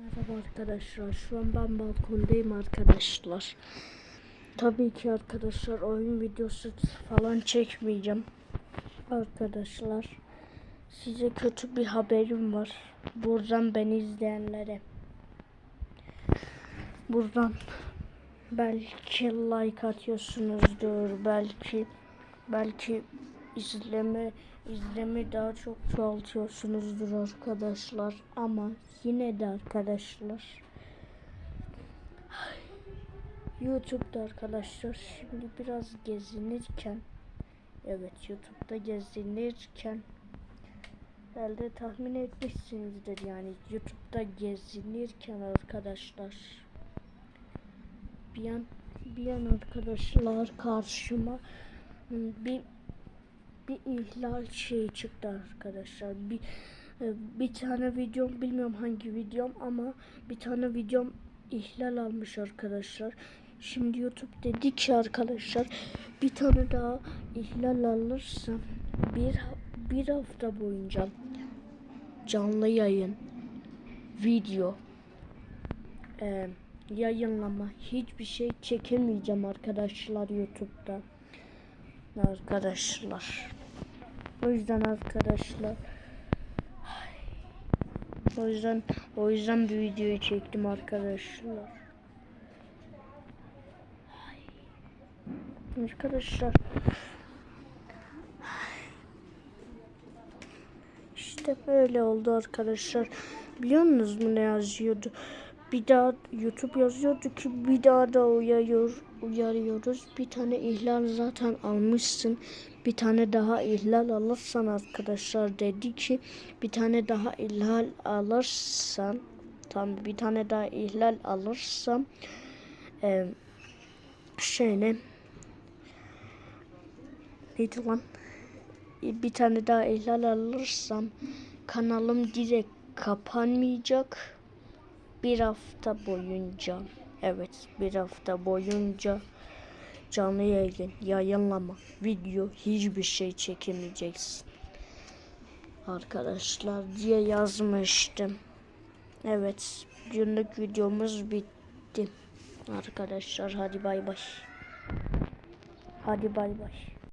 Merhaba arkadaşlar. Şu an ben balkondayım arkadaşlar. Tabii ki arkadaşlar oyun videosu falan çekmeyeceğim. Arkadaşlar size kötü bir haberim var. Buradan beni izleyenlere. Buradan belki like atıyorsunuzdur. Belki belki izleme izleme daha çok çoğaltıyorsunuzdur arkadaşlar. Ama yine de arkadaşlar. YouTube'da arkadaşlar şimdi biraz gezinirken evet YouTube'da gezinirken herhalde tahmin etmişsinizdir yani YouTube'da gezinirken arkadaşlar. Bir an bir an arkadaşlar karşıma hmm, bir bir ihlal şeyi çıktı arkadaşlar. Bir e, bir tane videom bilmiyorum hangi videom ama bir tane videom ihlal almış arkadaşlar. Şimdi YouTube dedi ki arkadaşlar bir tane daha ihlal alırsam bir bir hafta boyunca canlı yayın video e, yayınlama hiçbir şey çekemeyeceğim arkadaşlar YouTube'da arkadaşlar. O yüzden arkadaşlar o yüzden o yüzden bir videoyu çektim arkadaşlar. Arkadaşlar işte böyle oldu arkadaşlar. Biliyor musunuz mu ne yazıyordu? Bir daha YouTube yazıyordu ki bir daha da uyarıyor, uyarıyoruz. Bir tane ihlal zaten almışsın. Bir tane daha ihlal alırsan arkadaşlar dedi ki bir tane daha ihlal alırsan tam bir tane daha ihlal alırsam e, şeyle neydi lan bir tane daha ihlal alırsam kanalım direkt kapanmayacak bir hafta boyunca evet bir hafta boyunca canlı yayın yayınlama video hiçbir şey çekemeyeceksin. Arkadaşlar diye yazmıştım. Evet günlük videomuz bitti. Arkadaşlar hadi bay bay. Hadi bay bay